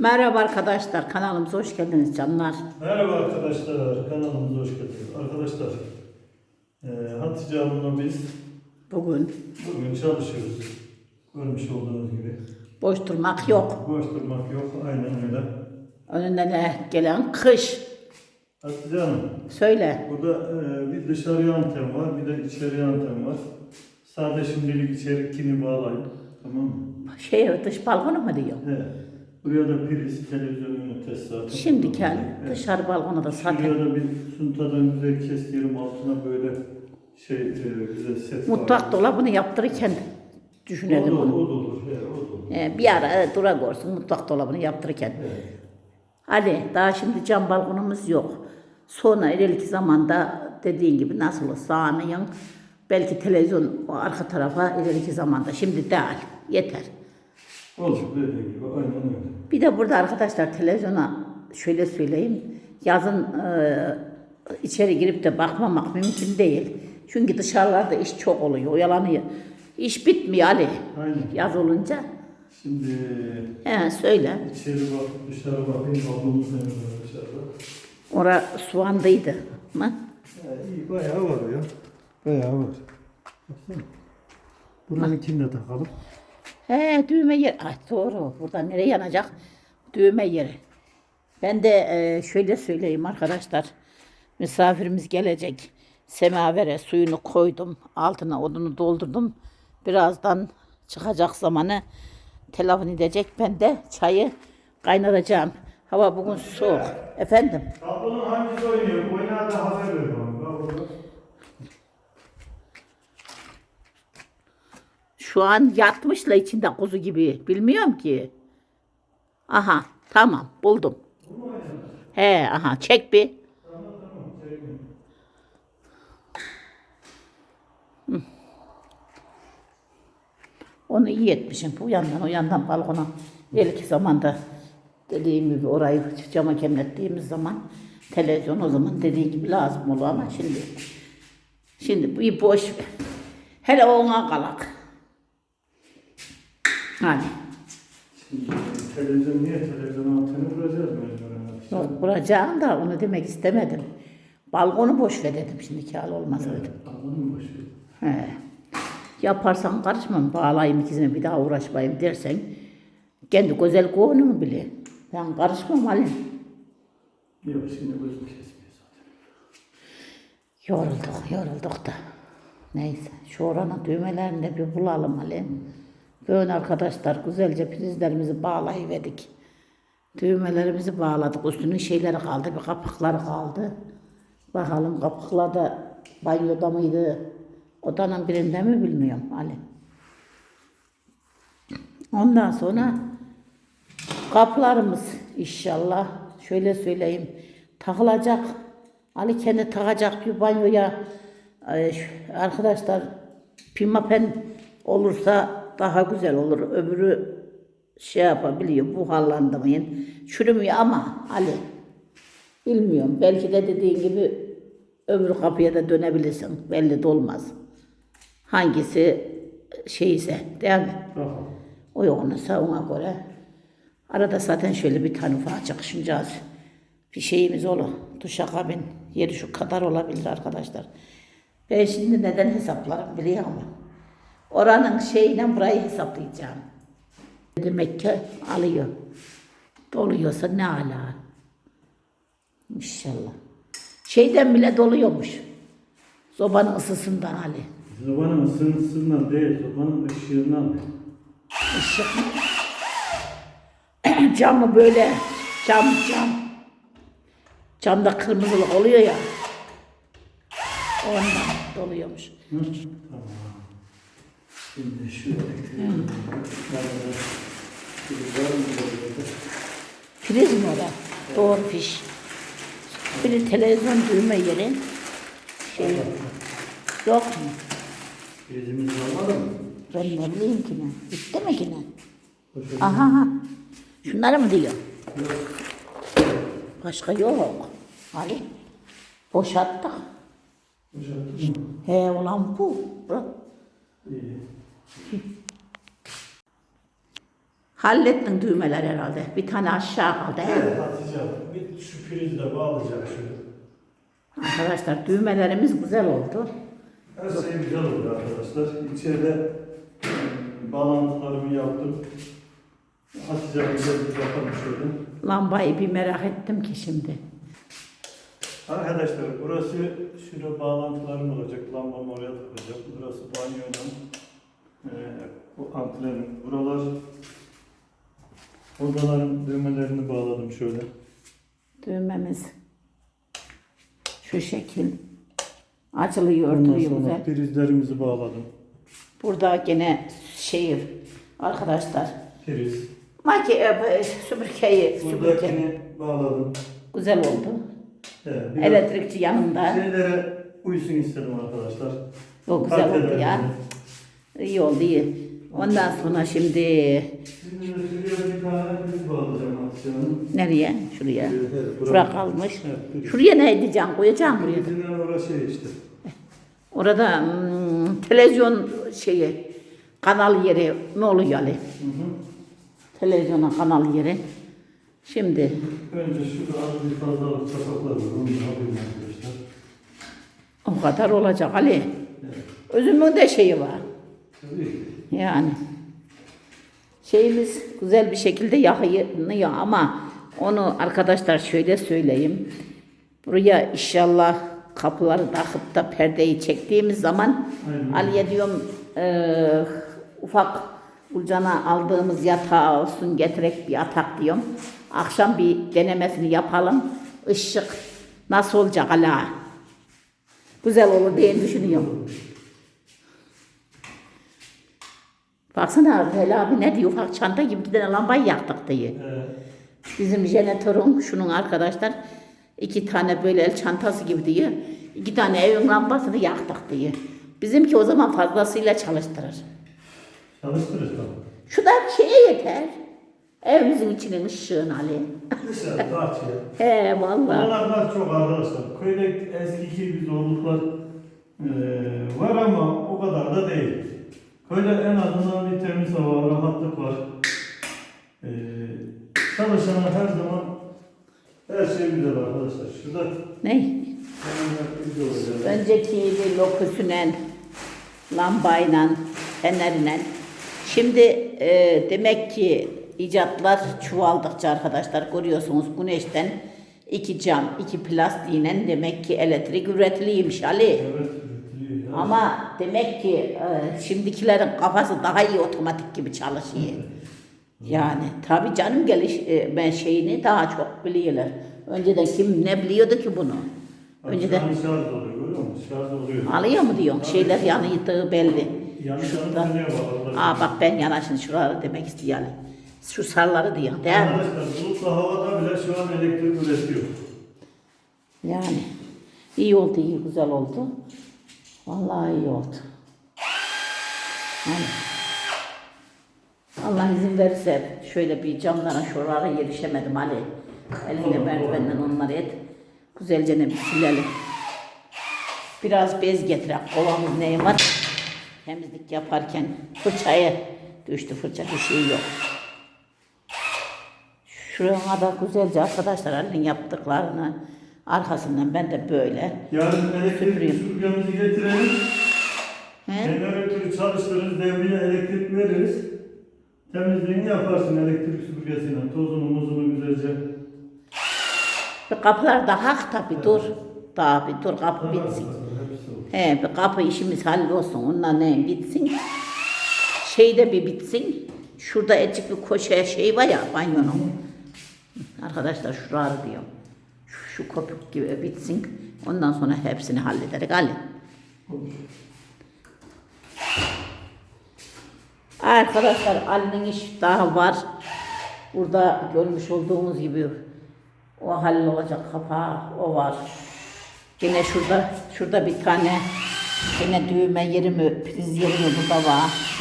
Merhaba arkadaşlar, kanalımıza hoş geldiniz canlar. Merhaba arkadaşlar, kanalımıza hoş geldiniz. Arkadaşlar, eee Hatice Hanım'la biz Bugün bugün çalışıyoruz. Görmüş olduğunuz gibi. boş durmak yok. Boş durmak yok, aynen öyle. Önünden ne gelen kış. Hatice Hanım, Söyle. burada eee, bir dışarıya anten var, bir de içeriye anten var. Sadece şimdilik içerikini bağlayın, tamam mı? Şey dış balkonu mu diyor? He. Buraya da priz, televizyon ünitesi Şimdi gel dışarı balkona da zaten Şuraya da bir suntadan güzel kestiğim altına böyle şey eee, güzel set mutfak dolabını yaptırırken düşünelim da, o da onu. olur, he, o da olur. Ee, bir ara e, dura görsün mutfak dolabını yaptırırken. Evet. Ali daha şimdi cam balkonumuz yok. Sonra ileriki zamanda dediğin gibi nasıl sağmayın. Belki televizyon o arka tarafa ileriki zamanda. Şimdi değil. Yeter. Olur dediğim gibi aynen öyle. Bir de burada arkadaşlar televizyona şöyle söyleyeyim. Yazın e, içeri girip de bakmamak mümkün değil. Çünkü dışarılarda iş çok oluyor, oyalanıyor. İş bitmiyor Ali. Aynen. Yaz olunca. Şimdi He söyle. içeri bak dışarı bakayım balonumuz ne var dışarıda. Ora soğandıydı mı? Ya, iyi bayağı var ya. Bayağı var. Baksana. Buranınkini de takalım. He düğme yer. Ay doğru. Burada nereye yanacak? Düğme yeri. Ben de e, şöyle söyleyeyim arkadaşlar. Misafirimiz gelecek. Semavere suyunu koydum. Altına odunu doldurdum. Birazdan çıkacak zamanı telefon edecek. Ben de çayı kaynatacağım. Hava bugün soğuk. Efendim? Tablonun hangisi oynuyor? Oynar da haber ver bana. Bak burada. Şu an yatmışla içinde kuzu gibi. Bilmiyorum ki. Aha tamam buldum. He aha çek bir. Onu iyi etmişim. Bu yandan o yandan balkona. İlk zamanda dediğim gibi orayı cama kemlettiğimiz zaman televizyon o zaman dediği gibi lazım olur ama şimdi şimdi bir boş. Hele ona kalak. Hadi. Şimdi televizyon niye televizyon anteni vuracağız mecburen? Yok vuracağım da onu demek istemedim. Balkonu boş ver dedim şimdi hal olmaz dedim. Tablonun mu boş ver? He. Yaparsan karışmam, bağlayayım ikisine bir daha uğraşmayayım dersen kendi güzel konumu bile. Ben karışmam Ali. Yok şimdi gözüm kesmiyor zaten. Yorulduk, yorulduk da. Neyse, şu oranın düğmelerini de bir bulalım Ali. Böyle arkadaşlar güzelce prizlerimizi bağlayıverdik. Düğmelerimizi bağladık. Üstünün şeyleri kaldı, bir kapakları kaldı. Bakalım kapaklar da banyoda mıydı? Odanın birinde mi bilmiyorum Ali. Ondan sonra kapılarımız inşallah şöyle söyleyeyim takılacak. Ali kendi takacak bir banyoya şu- arkadaşlar pimapen olursa daha güzel olur. Öbürü şey yapabiliyor buharlandırmayın. Çürümüyor ama Ali bilmiyorum. Belki de dediğin gibi öbür kapıya da dönebilirsin. Belli de olmaz. Hangisi şeyse değil mi? O yoğunsa ona göre. Arada zaten şöyle bir tane ufak çıkışacağız. Bir şeyimiz olur. Duşakabin yeri şu kadar olabilir arkadaşlar. Ben şimdi neden hesaplarım biliyor musun? Oranın şeyiyle burayı hesaplayacağım. Demek ki alıyor. Doluyorsa ne ala. İnşallah. Şeyden bile doluyormuş. Sobanın ısısından Ali. Zobanın ısısından değil, zobanın ışığından. Işık camı böyle cam cam camda kırmızılık oluyor ya ondan doluyormuş. Hı? Tamam. Şimdi şu. Priz mi orada? Doğru fiş. Bir televizyon düğme yeri. Şey yok mu? Bezimiz var mı? Ben ne bileyim ki ne? Bitti mi ki ne? Aha aha. Şunları mı diyor? Başka yok. Ali. Boşalttık. Boşalttın mı? He ulan bu. Bırak. İyi. Hallettin düğmeler herhalde. Bir tane aşağı kaldı. he? Evet Hatice Hanım. Bir prizi de bağlayacak şöyle. Arkadaşlar düğmelerimiz güzel oldu. Her şey güzel oldu arkadaşlar. İçeride e, bağlantılarımı yaptım. Hatice güzel bir yapalım şöyle. Lambayı bir merak ettim ki şimdi. Arkadaşlar burası şurada bağlantılarım olacak. Lambam oraya takacak. Burası banyonun e, bu antrenim. Buralar odaların düğmelerini bağladım şöyle. Düğmemiz şu şekil açılıyor, Ondan duruyor sonra güzel. prizlerimizi bağladım. Burada gene şey arkadaşlar Priz. maki e, süpürgeyi süpürge Buradakini bağladım. güzel oldu. Evet, biraz Elektrikçi yanında. şeylere uysun istedim arkadaşlar. O güzel oldu Parkelerimize. ya. İyi oldu iyi. Ondan sonra şimdi nereye? Şuraya. Evet, priz. Şuraya ne edeceğim? Koyacağım buraya. Şey işte. Orada hmm, televizyon şeyi kanal yeri ne oluyor Ali? Hı hı. Televizyonun kanal yeri. Şimdi Önce şurada az bir. Onu da yapayım arkadaşlar. o kadar olacak Ali. Evet. Özümün de şeyi var. Yani şeyimiz güzel bir şekilde yakınıyor ama onu arkadaşlar şöyle söyleyeyim. Buraya inşallah kapıları takıp da perdeyi çektiğimiz zaman Aynen. Ali'ye diyorum eee, ufak Gülcan'a aldığımız yatağı olsun getirek bir yatak diyorum. Akşam bir denemesini yapalım. Işık nasıl olacak ala? Güzel olur diye düşünüyorum. Baksana Veli abi ne diyor ufak çanta gibi bir tane lambayı yaktık diye. Evet. Bizim jeneratörün şunun arkadaşlar iki tane böyle el çantası gibi diye iki tane evin lambasını yaktık diye. Bizimki o zaman fazlasıyla çalıştırır. Çalıştırır tabii. Şu da şeye yeter. Evimizin içinin ışığını Ali. Dışarı, bahçeye. He vallahi. Olanaklar çok arkadaşlar. Köyde eski bir zorluklar eee, var ama o kadar da değil. Köyde en azından bir temiz hava, rahatlık var. Eee çalışana her zaman her şey güzel arkadaşlar. Şurada Ne? Önceki loküsünen, lambayla, fenerle. Şimdi e, demek ki icatlar çoğaldıkça arkadaşlar görüyorsunuz güneşten iki cam, iki plastiğiyle demek ki elektrik üretiliymiş Ali. Evet, ya. Ama demek ki e, şimdikilerin kafası daha iyi otomatik gibi çalışıyor. Yani tabi canım geliş e, ben şeyini daha çok biliyorlar. Önceden kim ne biliyordu ki bunu? Bak, Önceden şarj oluyor görüyor musun? Şarj oluyor. alıyor mu diyorsun? Şeyler yanıydığı belli. Yanı Şurada. Aa bak ben yanaşın şuraları demek istiyor Ali. Şu sarları diyor değil mi? Arkadaşlar bulutlu havada bile şu an elektrik üretiyor. Yani iyi oldu, iyi güzel oldu. Vallahi iyi oldu. Yani Allah izin verirse şöyle bir camlara şuralara yerişemedim Ali. Elinde merdivenden onları et. Güzelce ne bir silelim. Biraz bez getirek kovamız neyi var? Temizlik yaparken fırçayı düştü fırça bir şey yok. Şuraya da güzelce arkadaşlar Ali'nin yaptıklarını arkasından ben de böyle Yarın elektrik Süpüreyim. süpürgemizi getirelim. He? Jeneratörü çalıştırırız, devreye elektrik veririz. Temizliğini yaparsın elektrik süpürgesiyle. Tozunu muzunu güzelce. Bir kapılar da hak tabi dur. Daha bir dur kapı bitsin. Hepsi olur. He bir kapı işimiz hallolsun. Ondan ne bitsin. Şey de bir bitsin. Şurada ecik bir koşe şey var ya banyonun. Arkadaşlar şuraları diyorum. Şu, kopuk gibi bitsin. Ondan sonra hepsini hallederek Ali. Arkadaşlar Ali'nin iş daha var. Burada görmüş olduğumuz gibi o hallolacak kapağı o var. Yine şurada şurada bir tane yine düğme yeri mi priz yeri mi burada var.